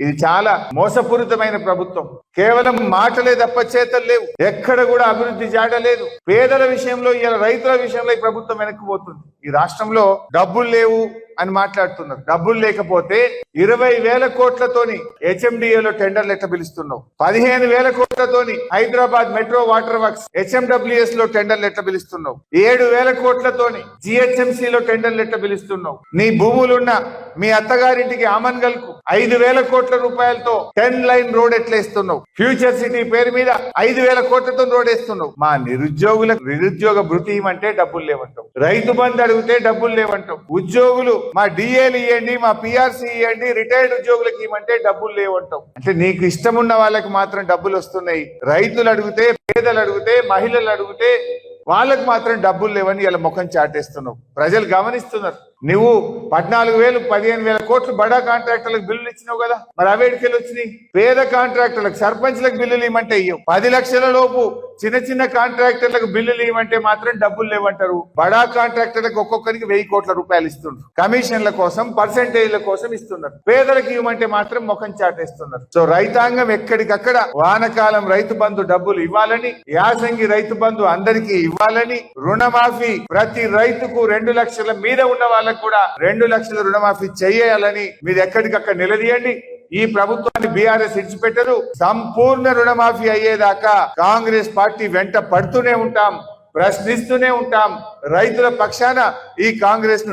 ఇది చాలా మోసపూరితమైన ప్రభుత్వం. కేవలం మాటలే తప్ప చేతలు లేవు. ఎక్కడ కూడా అభివృద్ధి జాడలేదు పేదల విషయంలో ఇలా రైతుల విషయంలో ఈ ప్రభుత్వం వెనక్కిపోతుంది ఈ రాష్ట్రంలో డబ్బులు లేవు అని మాట్లాడుతున్నారు. డబ్బులు లేకపోతే ఇరవై వేల కోట్లతోని హెచ్ఎండిఏలో టెండర్లు ఎట్లా పిలుస్తున్నావు? పదిహేను వేల కోట్లతోని హైదరాబాద్ మెట్రో వాటర్ వర్క్స్ హెచ్ఎండబ్ల్యూఎస్లో టెండర్లు ఎట్లా పిలుస్తున్నావు? ఏడు వేల కోట్లతోని జిహెచ్ఎంసీ లో టెండర్లు ఎట్లా పిలుస్తున్నావు? నీ భూములున్న మీ అత్తగారింటికి ఆమన్గల్కు ఐదు వేల కోట్ల రూపాయలతో టెన్ లైన్ రోడ్ ఎట్లా ఇస్తున్నావు? ఫ్యూచర్ సిటీ పేరు మీద ఐదు వేల కోట్లతో రోడ్ వేస్తున్నావు. మా నిరుద్యోగులకు నిరుద్యోగ భృతి అంటే డబ్బులు లేవంటావు. రైతు బంధు అడిగితే డబ్బులు లేవంటావు. ఉద్యోగులు మా డిఏలు ఇవ్వండి మా పిఆర్సీ ఇవ్వండి రిటైర్డ్ ఉద్యోగులకు ఇవ్వమంటే డబ్బులు లేవంటాం. అంటే నీకు ఇష్టం ఉన్న వాళ్ళకి మాత్రం డబ్బులు వస్తున్నాయి. రైతులు అడిగితే పేదలు అడిగితే మహిళలు అడిగితే వాళ్ళకి మాత్రం డబ్బులు లేవని ఇలా ముఖం చాటేస్తున్నావు. ప్రజలు గమనిస్తున్నారు. నువ్వు పద్నాలుగు వేలు పదిహేను వేల కోట్లు బడా కాంట్రాక్టర్లకు బిల్లులు ఇచ్చినావు కదా? మరి అవేడికెళ్ళి వచ్చినాయి? పేద కాంట్రాక్టర్లకు సర్పంచ్లకు బిల్లులు ఇవ్వమంటే ఇవ్వవు పది లక్షల లోపు చిన్న చిన్న కాంట్రాక్టర్లకు బిల్లులు ఇవ్వమంటే మాత్రం డబ్బులు లేవంటారు. బడా కాంట్రాక్టర్లకు ఒక్కొక్కరికి వెయ్యి కోట్ల రూపాయలు ఇస్తుండ్రు. కమిషన్ల కోసం పర్సెంటేజ్ల కోసం ఇస్తున్నారు. పేదలకు ఇవ్వమంటే మాత్రం ముఖం చాటేస్తున్నారు. సో రైతాంగం ఎక్కడికక్కడ వానకాలం రైతు బంధు డబ్బులు ఇవ్వాలని యాసంగి రైతు బంధు అందరికీ ఇవ్వాలని రుణమాఫీ ప్రతి రైతుకు రెండు లక్షల మీద ఉన్న వాళ్ళకు కూడా రెండు లక్షల రుణమాఫీ చేయాలని మీరు ఎక్కడికక్కడ నిలదీయండి. ఈ ప్రభుత్వాన్ని బీఆర్ఎస్ ఇడిచిపెట్టరు సంపూర్ణ రుణమాఫీ అయ్యేదాకా కాంగ్రెస్ పార్టీ వెంట పడుతూనే ఉంటాం ప్రశ్నిస్తూనే ఉంటాం. రైతుల పక్షాన ఈ కాంగ్రెస్ను